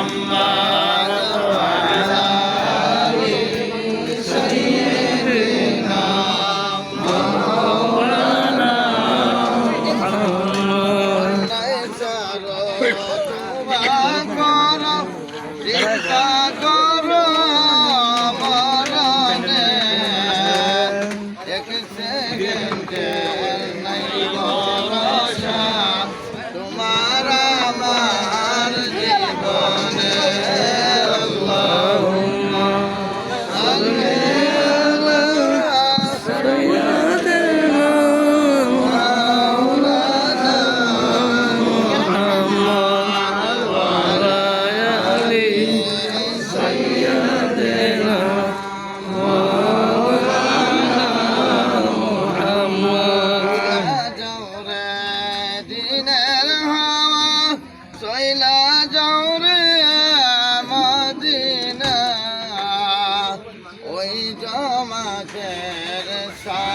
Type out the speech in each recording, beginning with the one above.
Brahma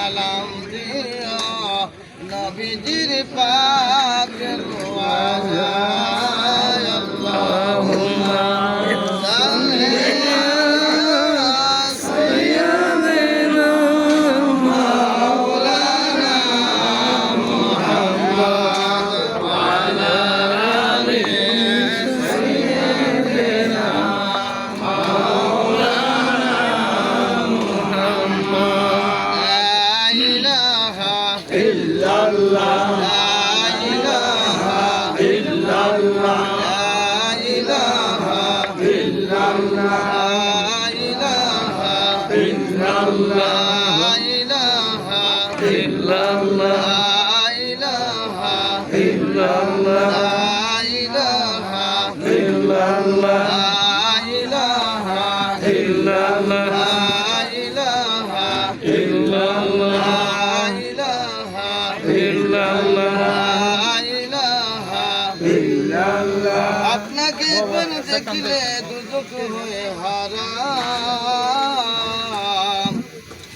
সালাম দিও নবীজির পাক আল্লাহুম্মা। আপনাকে দেখলে দুদক হয়ে হারাম।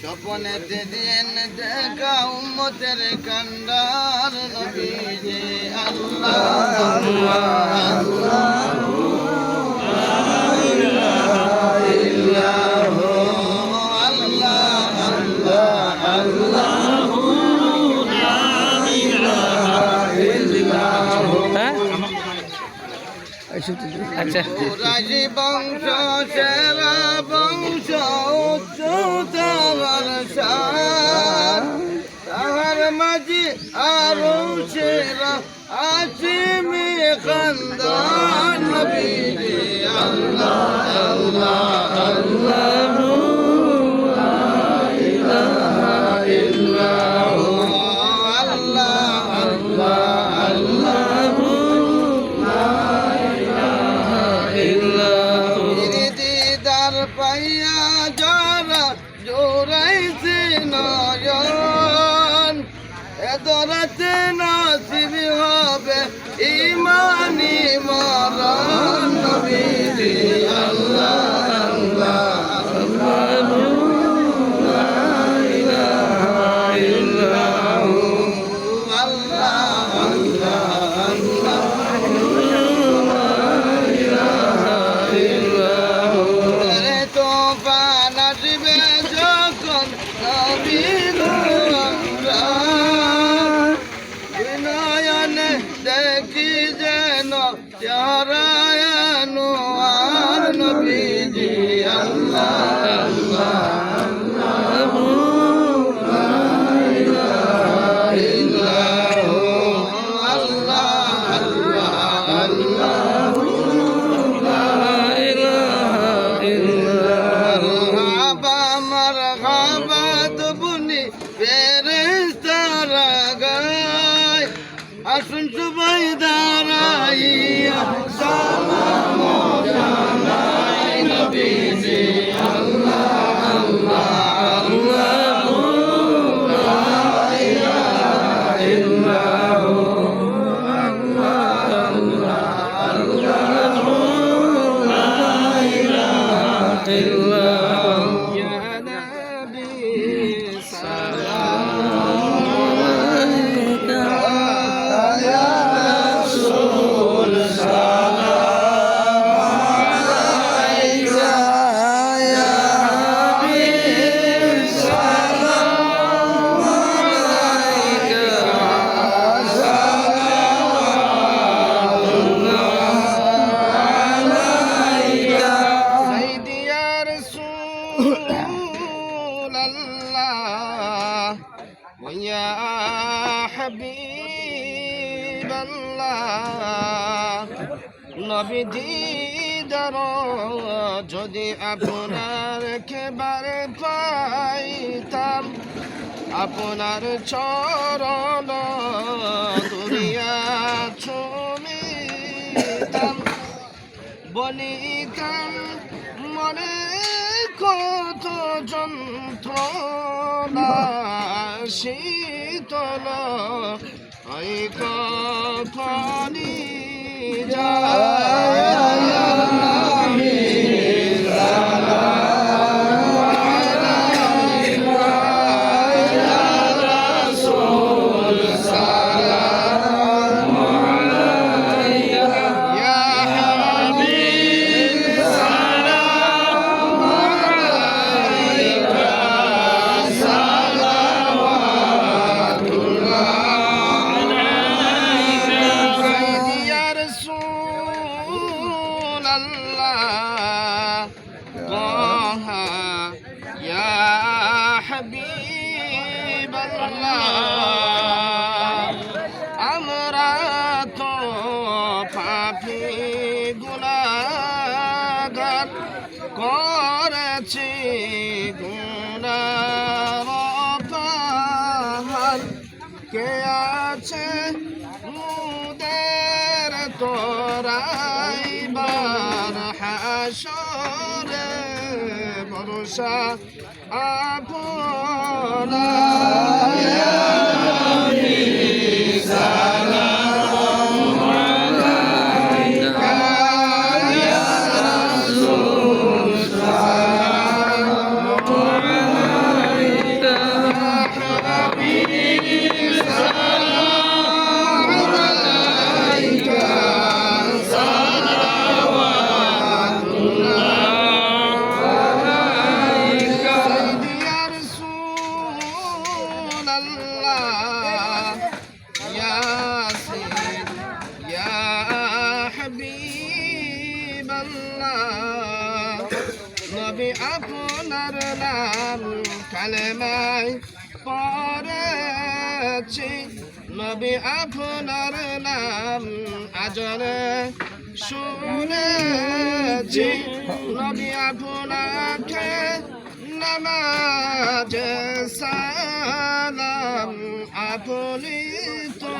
স্বপনেতে দিন দেখা উম্মতের কান্ডার নবী আল্লাহ আল্লাহ। রাজি বংশ সেরা বংশ উচ্চতার শান তাহার মাঝে আরও সেরা আছে মে খানদান আল্লাহ আল্লাহ। ধরাতে আর নবীজি আল্লাহ আল্লাহ আল্লাহ আল্লাহ رسول الله ويا حبيب الله. যদি আপনার খেবার পাইতাম আপনার চরণ দুনিয়া ছুমিতাম বলিতাম মনে কত যন্ত্রণা শীতল ওই কখনি يا গুণাগার করেছি। পাহাড় কে আছে? মুদের তোরাইবার হাসরে ভরসা আপনা يا কালেমায় পড়েছি। নবী আপনার নাম আজরে শুনেছি। নবী আপনাকে নামাজ সালাম আপনি তো